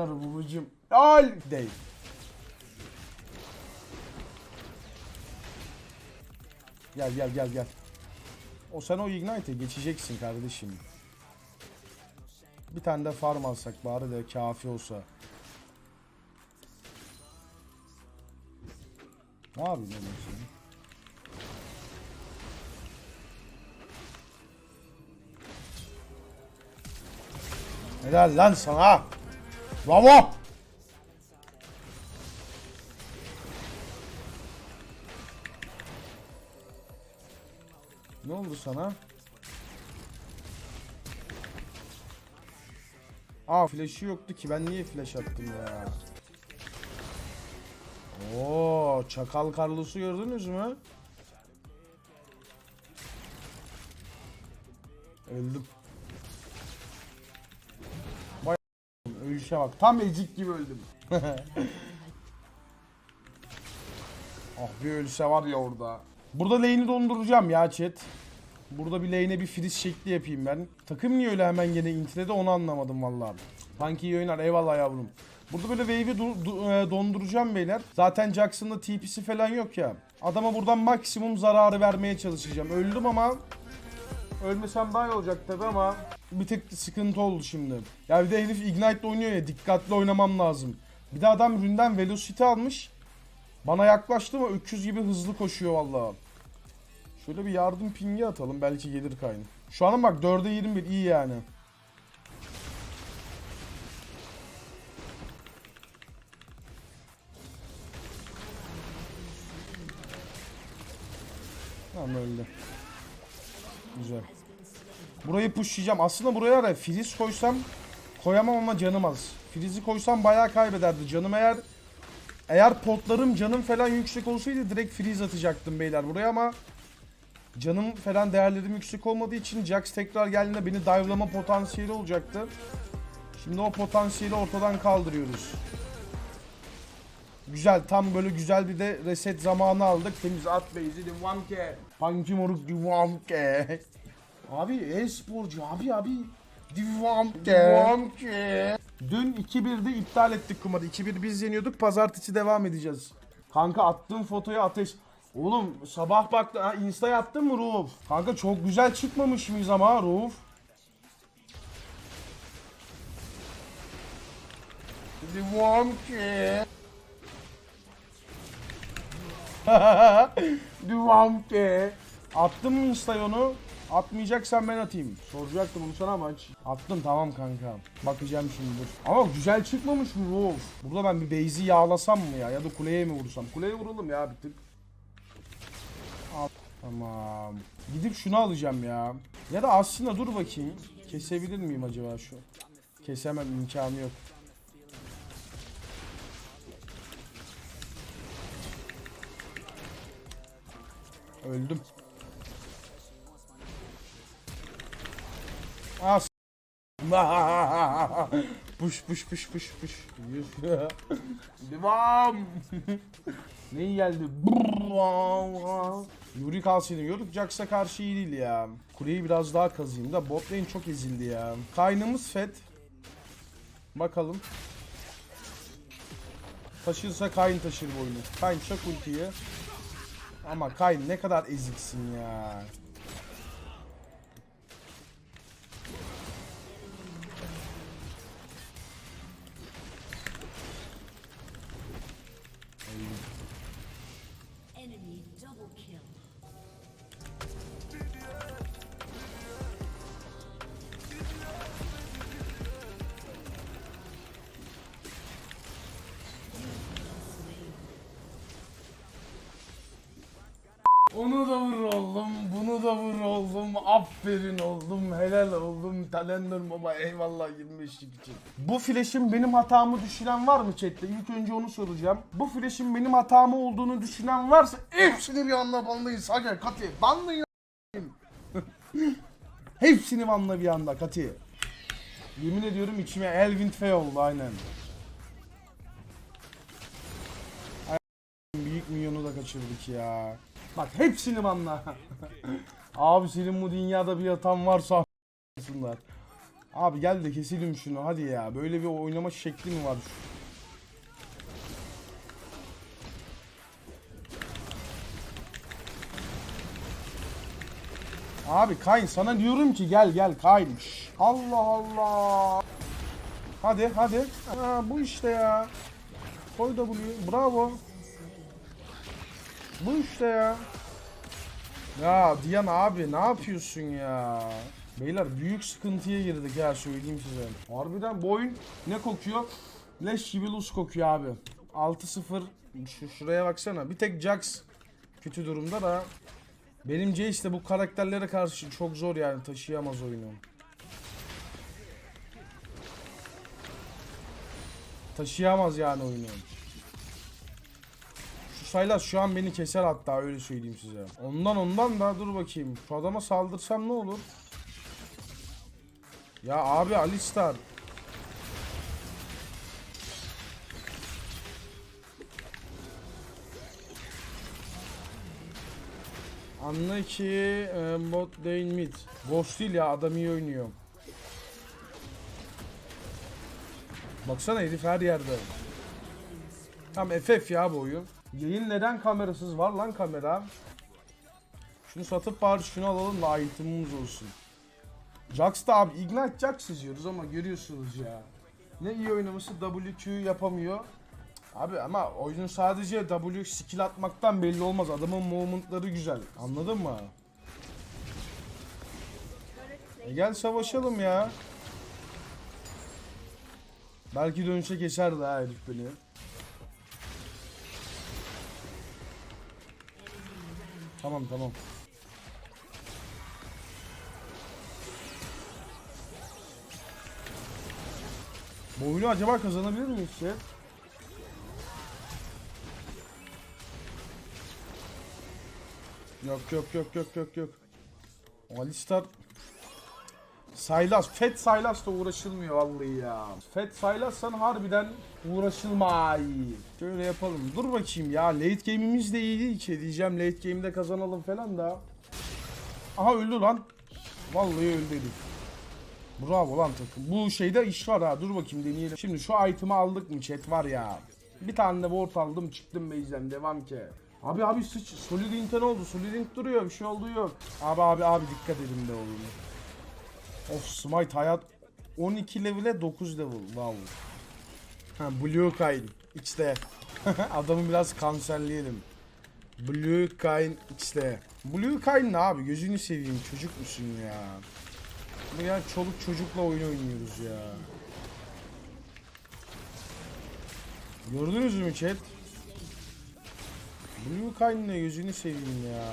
oynar babacım. Al değil. Gel gel gel gel. O sen o Ignite'e geçeceksin kardeşim. Bir tane de farm alsak bari de kafi olsa. Ne yapayım ben? Helal lan sana. Bravo. Ne oldu sana? Aa flash'ı yoktu ki ben niye flash attım ya? Oo, Çakal Carlos'u gördünüz mü? Öldüm. Ölüşe bak. Tam ezik gibi öldüm. ah bir ölse var ya orada. Burada lane'i donduracağım ya chat. Burada bir lane'e bir freeze şekli yapayım ben. Takım niye öyle hemen gene intiledi onu anlamadım vallahi. Punky iyi oynar eyvallah yavrum. Burada böyle wave'i e, donduracağım beyler. Zaten Jackson'da TP'si falan yok ya. Adama buradan maksimum zararı vermeye çalışacağım. Öldüm ama Ölmesem iyi olacak tabi ama bir tek sıkıntı oldu şimdi. Ya bir de herif Ignite'le oynuyor ya dikkatli oynamam lazım. Bir de adam ründen Velocity almış. Bana yaklaştı mı öküz gibi hızlı koşuyor vallahi. Şöyle bir yardım pingi atalım belki gelir kayn. Şu an bak 4'e 21 iyi yani. Tamam öldü. Güzel. Burayı pushlayacağım. Aslında buraya da friz koysam koyamam ama canım az. Frizi koysam bayağı kaybederdi. Canım eğer eğer potlarım canım falan yüksek olsaydı direkt freeze atacaktım beyler buraya ama canım falan değerlerim yüksek olmadığı için Jax tekrar geldiğinde beni dive'lama potansiyeli olacaktı. Şimdi o potansiyeli ortadan kaldırıyoruz. Güzel tam böyle güzel bir de reset zamanı aldık. Temiz at base'i devam ki. Punky moruk devam ki. Abi e-sporcu abi abi. Devam ki. Devam ki. Dün 2-1'de iptal ettik kumarı. 2-1 biz yeniyorduk. Pazartesi devam edeceğiz. Kanka attığım fotoya ateş. Oğlum sabah baktı. Ha, Insta'ya attın mı Ruf? Kanka çok güzel çıkmamış mıyız ama Ruf? Devam ki. Ki. Attın mı Insta'ya onu? Atmayacaksan ben atayım. Soracaktım onu sana ama. Attım tamam kanka. Bakacağım şimdi dur. Ama güzel çıkmamış mı Wolf? Burada ben bir base'i yağlasam mı ya? Ya da kuleye mi vursam? Kuleye vuralım ya bir tık. Al. Tamam. Gidip şunu alacağım ya. Ya da aslında dur bakayım. Kesebilir miyim acaba şu? Kesemem imkanı yok. Öldüm. As. push push push push push. Devam. ne geldi? Yuri kalsaydı. Yörük Jax'a karşı iyi değil ya. Kuleyi biraz daha kazıyım da bot lane çok ezildi ya. Kaynımız fed. Bakalım. Taşırsa Kayn taşır bu oyunu. Kayn çak ultiyi. Ama Kayn ne kadar eziksin ya. Onu da vur oğlum, bunu da vur oğlum, aferin oğlum, helal oğlum, Talender baba eyvallah 25'lik için. Bu flash'in benim hatamı düşünen var mı chatte? İlk önce onu soracağım. Bu flash'in benim hatamı olduğunu düşünen varsa hepsini bir anda banlayın Sager Kati. Banlayın Hepsini banla bir anda Kati. Yemin ediyorum içime Elvin Fey oldu aynen. Büyük milyonu da kaçırdık ya. Bak hepsini banla. Abi senin bu dünyada bir yatan varsa a**sınlar. Abi gel de keselim şunu hadi ya. Böyle bir oynama şekli mi var? Abi Kayn sana diyorum ki gel gel Kayn. Şş, Allah Allah. Hadi hadi. Ha, bu işte ya. Koy W. Bravo. Bu işte ya. Ya Diyan abi ne yapıyorsun ya? Beyler büyük sıkıntıya girdik ya söyleyeyim size. Harbiden bu oyun ne kokuyor? Leş gibi luz kokuyor abi. 6-0 şu şuraya baksana. Bir tek Jax kötü durumda da benim Jace de bu karakterlere karşı çok zor yani taşıyamaz oyunu. Taşıyamaz yani oyunu. Saylas şu an beni keser hatta öyle söyleyeyim size. Ondan ondan da dur bakayım. Şu adama saldırsam ne olur? Ya abi Alistar. Anla ki e, bot değil mid. Ghost değil ya adam iyi oynuyor. Baksana herif her yerde. Tam FF ya bu oyun. Yayın neden kamerasız var lan kamera? Şunu satıp bari şunu alalım da itemimiz olsun. Jax da abi Ignite Jax izliyoruz ama görüyorsunuz ya. Ne iyi oynaması WQ yapamıyor. Abi ama oyunun sadece W skill atmaktan belli olmaz. Adamın movement'ları güzel. Anladın mı? E gel savaşalım ya. Belki dönüşe geçer de ha herif beni. Tamam tamam. Bu oyunu acaba kazanabilir miyiz chat? Yok yok yok yok yok yok. Alistar Saylas, Fat Saylas'la uğraşılmıyor vallahi ya. Fat Saylas'san harbiden uğraşılmay. Şöyle yapalım. Dur bakayım ya. Late game'imiz de iyi değil ki. Diyeceğim late game'de kazanalım falan da. Aha öldü lan. Vallahi öldü herif. Bravo lan takım. Bu şeyde iş var ha. Dur bakayım deneyelim. Şimdi şu item'ı aldık mı chat var ya. Bir tane de ward aldım çıktım base'den devam ki. Abi abi sıç solid inten oldu. Solid int duruyor. Bir şey oldu yok. Abi abi abi dikkat edin de oğlum. Of smite hayat 12 level'e 9 level. Wow. Ha Blue Kayn X'de. Adamı biraz kanserleyelim. Blue Kayn X'de. Blue Kayn ne abi? Gözünü seveyim. Çocuk musun ya? Bu ya çoluk çocukla oyun oynuyoruz ya. Gördünüz mü chat? Blue Kayn ne gözünü seveyim ya.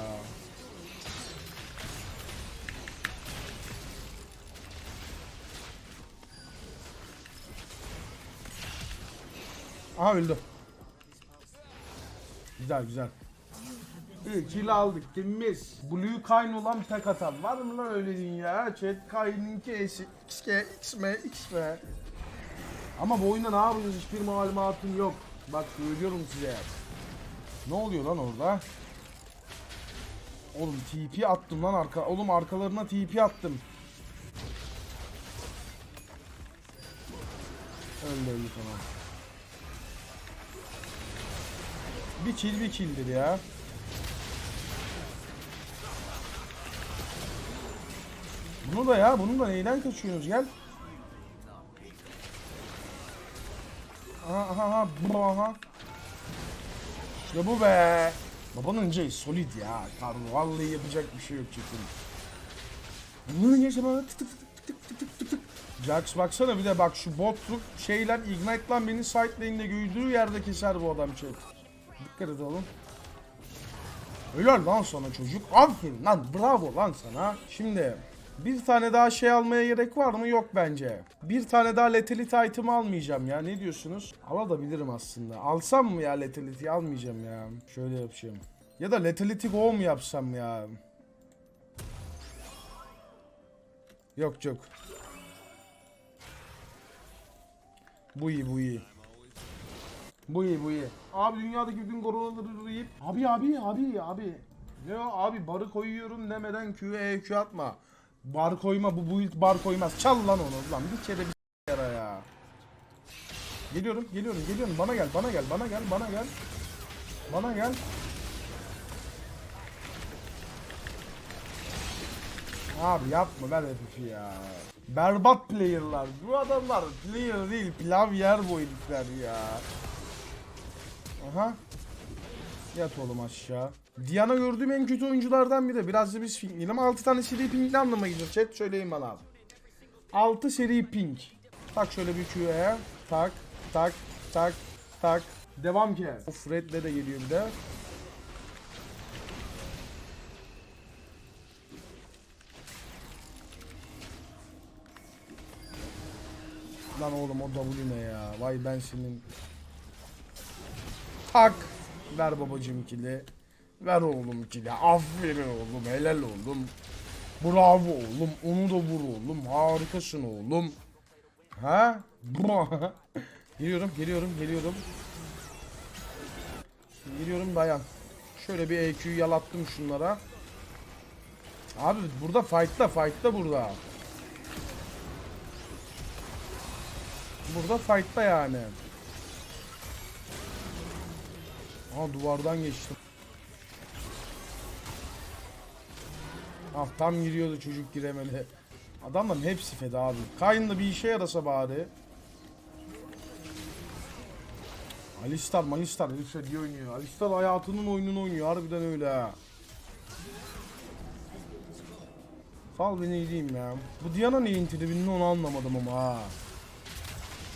Aha öldü. Güzel güzel. İyi kill aldık temiz. Blue Kayn olan tek atan. Var mı lan öyle dünya? Chat Kayn'inki eşit. XK, XM, XM. Ama bu oyunda ne yapacağız hiçbir malumatım yok. Bak söylüyorum size. Ne oluyor lan orada? Oğlum TP attım lan arka. Oğlum arkalarına TP attım. Öldü öldü tamam. Bir kill bir killdir ya. Bunu da ya, bunu da neyden kaçıyorsunuz? Gel. Aha aha aha, bu aha. İşte bu be. Babanın J solid ya. Karlı vallahi yapacak bir şey yok çekin. Bunu yaşama tık tık tık tık tık tık tık tık. Jax baksana bir de bak şu botluk şeyler ignite'lan beni side lane'de gördüğü yerde keser bu adam chat. Dikkat et oğlum. Helal lan sana çocuk. Aferin lan bravo lan sana. Şimdi bir tane daha şey almaya gerek var mı? Yok bence. Bir tane daha Lethality item almayacağım ya. Ne diyorsunuz? Alabilirim aslında. Alsam mı ya Lethality? Almayacağım ya. Şöyle yapacağım. Ya da Lethality Go mu yapsam ya? Yok yok. Bu iyi bu iyi. Bu iyi bu iyi. Abi dünyadaki bütün koronaları yiyip Abi abi abi abi Ne o abi barı koyuyorum demeden Q'ye EQ atma Bar koyma bu build bar koymaz. Çal lan onu lan bir kere bir yara ya. Geliyorum geliyorum geliyorum bana gel bana gel bana gel bana gel. Bana gel. Abi yapma ver herifi ya. Berbat player'lar. Bu adamlar player değil pilav yer bu herifler ya. Aha. Yat oğlum aşağı. Diana gördüğüm en kötü oyunculardan biri. Biraz da biz pingleyelim. 6 tane seri ping ne anlama gelir chat? Söyleyin bana abi. 6 seri ping. Tak şöyle bir Q'ya. Tak, tak, tak, tak. Devam ki. Of Red'le de geliyor bir de. Lan oğlum o W ne ya? Vay ben senin. Tak. Ver babacım kili. Ver oğlum kili. Aferin oğlum. Helal oğlum. Bravo oğlum. Onu da vur oğlum. Harikasın oğlum. Ha? Geliyorum, geliyorum, geliyorum. Geliyorum dayan. Şöyle bir EQ'yu yalattım şunlara. Abi burada fight'ta, fight'ta burada. Burada fight'ta yani. Aa duvardan geçtim. Ah tam giriyordu çocuk giremedi. Adamların hepsi feda abi. Kayn da bir işe yarasa bari. Alistar, Malistar herifler iyi oynuyor. Alistar hayatının oyununu oynuyor. Harbiden öyle ha. Sal beni gideyim ya. Bu Diana neyin tribini onu anlamadım ama ha.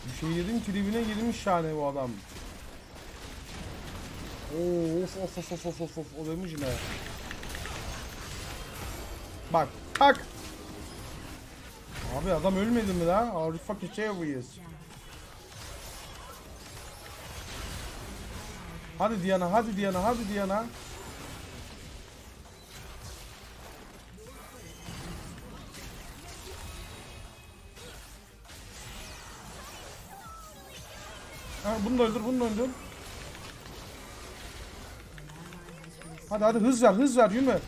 Bir şeylerin tribine girmiş yani bu adam. Oo, of of of of of of o demiş ne? Bak tak. Abi adam ölmedi mi lan? Are you fucking serious? Hadi Diana, hadi Diana, hadi Diana. Ha, bunu da öldür, bunu da öldür. Hadi hadi hız ver, hız ver yürü.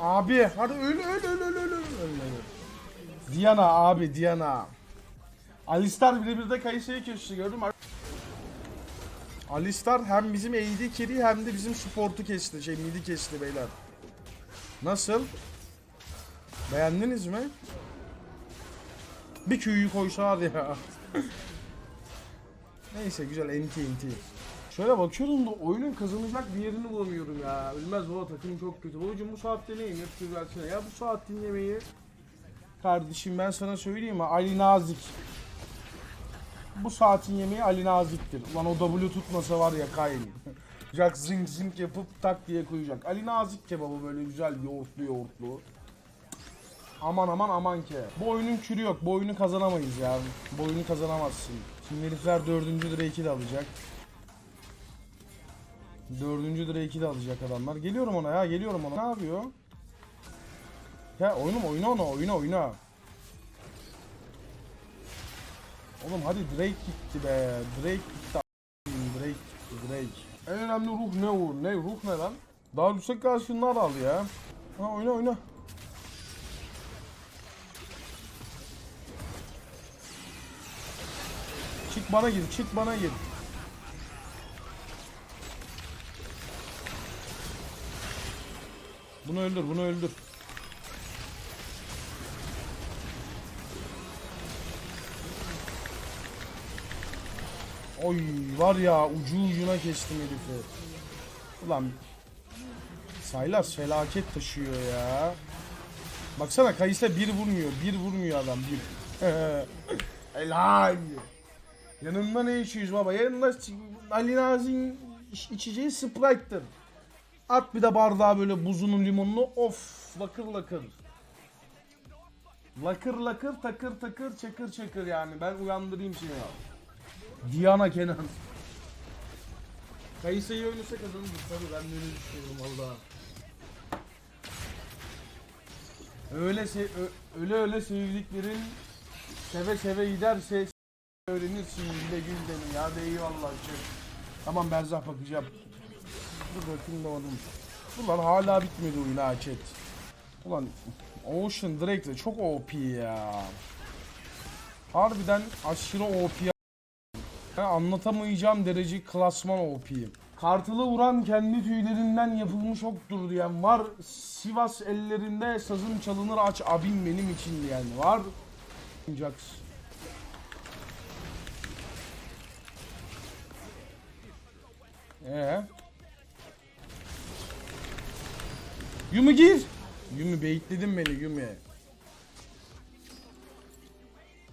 Abi hadi öl öl öl öl öl öl. Diana abi Diana. Alistar birebir de Kayse'yi kesti gördün mü? Alistar hem bizim AD carry hem de bizim support'u kesti. Şey midi kesti beyler. Nasıl? Beğendiniz mi? Bir Q'yu koysalar ya. Neyse güzel NT NT. Şöyle bakıyorum da oyunun kazanacak bir yerini bulamıyorum ya. Bilmez baba takım çok kötü. Babacım bu saatte neyim? Hep düzeltsene. Ya bu saat dinlemeyi Kardeşim ben sana söyleyeyim mi? Ali Nazik. Bu saatin yemeği Ali Nazik'tir. Ulan o W tutmasa var ya kayn. Jack zing zing yapıp tak diye koyacak. Ali Nazik kebabı böyle güzel yoğurtlu yoğurtlu. Aman aman aman ke. Bu oyunun kürü yok. Bu oyunu kazanamayız ya. Bu oyunu kazanamazsın. Şimdi herifler dördüncü Drake'i de alacak. Dördüncü Drake'i de alacak adamlar. Geliyorum ona ya geliyorum ona. Ne yapıyor? Ya oyunum oyna ona oyna oyna. Oğlum hadi Drake gitti be. Drake gitti. Drake gitti Drake. En önemli ruh ne Uğur? Ne ruh ne lan? Daha yüksek karşınlar al ya. Ha oyna oyna. Çık bana gir, çık bana gir. Bunu öldür, bunu öldür. Oy var ya ucu ucuna kestim herifi. Ulan Saylas felaket taşıyor ya. Baksana Kayıs'a bir vurmuyor. Bir vurmuyor adam bir. Helal. Yanında ne içiyoruz baba? Yanında Ali iç- içeceği Sprite'tır. At bir de bardağa böyle buzunun limonunu. Of lakır lakır. Lakır lakır takır takır çakır çakır yani. Ben uyandırayım seni ya. Diana Kenan. Kayısı'yı oynasa kazanırız tabii ben de öyle düşünüyorum valla. Öyle se- öyle öyle sevdiklerin seve seve giderse öğrenirsin bile gül ya de eyvallah. Tamam Berzah bakacağım. Dur bakayım oğlum. Ulan hala bitmedi oyun ha chat. Ulan Ocean direkt de çok OP ya. Harbiden aşırı OP ya. Ben anlatamayacağım derece klasman OP'yim. Kartılı vuran kendi tüylerinden yapılmış oktur diyen var. Sivas ellerinde sazım çalınır aç abim benim için diyen var. Jax. Ee? Yumi gir. Yumi baitledin beni Yumi.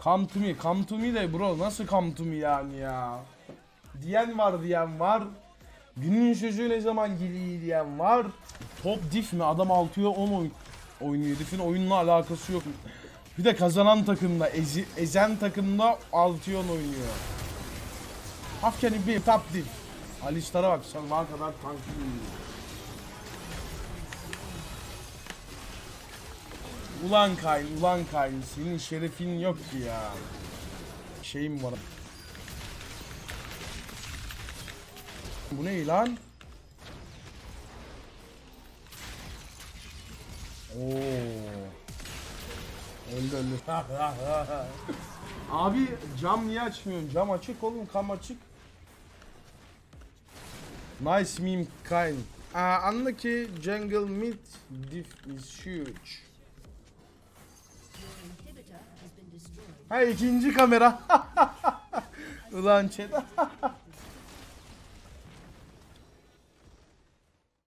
Come to me, come to me de bro nasıl come to me yani ya. Diyen var diyen var. Günün sözü ne zaman geliyor diyen var. Top diff mi? Adam 6'ya 10 oy oynuyor. Diff'in oyunla alakası yok. Bir de kazanan takımda, ezi, ezen takımda 6'ya 10 oynuyor. İt be top diff? Alistar'a bak sabaha kadar tanklı Ulan Kayn, ulan Kayn senin şerefin yok ki ya. Şeyim var. Bu ne lan? Oo. Öldü öldü. Abi cam niye açmıyorsun? Cam açık oğlum, kam açık. Nice meme kind. Uh, unlucky jungle mid diff is huge. Ha ikinci kamera. Ulan chat.